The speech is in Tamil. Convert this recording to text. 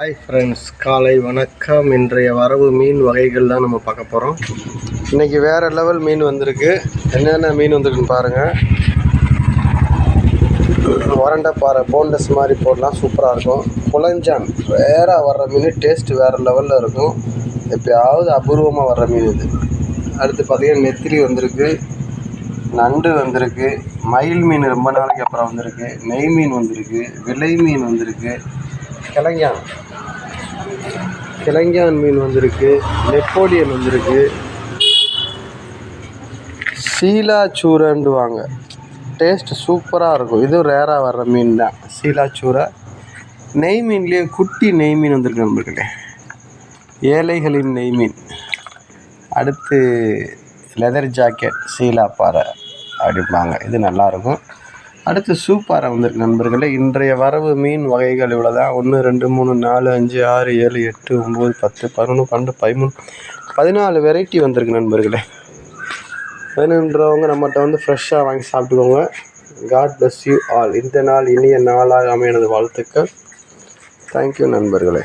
ஹாய் ஃப்ரெண்ட்ஸ் காலை வணக்கம். இன்றைய வரவு மீன் வகைகள் தான் நம்ம பார்க்க போகிறோம் இன்றைக்கி வேறு லெவல் மீன் வந்திருக்கு. என்னென்ன மீன் வந்திருக்குன்னு பாருங்கள் வறண்ட பாறை போன்லெஸ் மாதிரி போடலாம். சூப்பராக இருக்கும். குளஞ்சான் வேற வர்ற மீன் டேஸ்ட் வேறு லெவலில் இருக்கும். எப்பயாவது அபூர்வமாக வர்ற மீன் இது. அடுத்து பார்த்திங்கன்னா நெத்திலி வந்திருக்கு. நண்டு வந்திருக்கு. மயில் மீன் ரொம்ப நாளைக்கு அப்புறம் வந்திருக்கு. நெய் மீன் வந்திருக்கு. விலை மீன் வந்திருக்கு. கிழங்கான். கிழங்கான் மீன் வந்திருக்கு நெப்போலியன் வந்திருக்கு. சீலாச்சூரைன்டுவாங்க டேஸ்ட் சூப்பராக இருக்கும். இதுவும் ரேராக வர்ற மீன் தான். சீலாச்சூரை. நெய் மீன்லேயே குட்டி நெய் மீன் வந்திருக்கு நண்பர்களே. ஏழைகளின் நெய் மீன். அடுத்து லெதர் ஜாக்கெட் சீலா பாறை அப்படிம்பாங்க. இது நல்லாயிருக்கும் அடுத்து சூப்பாறை வந்திருக்கு நண்பர்களே. இன்றைய வரவு மீன் வகைகள் இவ்வளோ தான் ஒன்று ரெண்டு மூணு நாலு அஞ்சு ஆறு ஏழு எட்டு ஒம்பது பத்து பதினொன்று பன்னெண்டு பதிமூணு பதினாலு வெரைட்டி வந்திருக்கு நண்பர்களே. வேணுன்றவங்க நம்மகிட்ட வந்து ஃப்ரெஷ்ஷாக வாங்கி சாப்பிட்டுக்கோங்க. காட் பிளஸ் யூ ஆல் இந்த நாள் இனிய நாளாக அமையனது வாழ்த்துக்கள். தேங்க்யூ நண்பர்களே.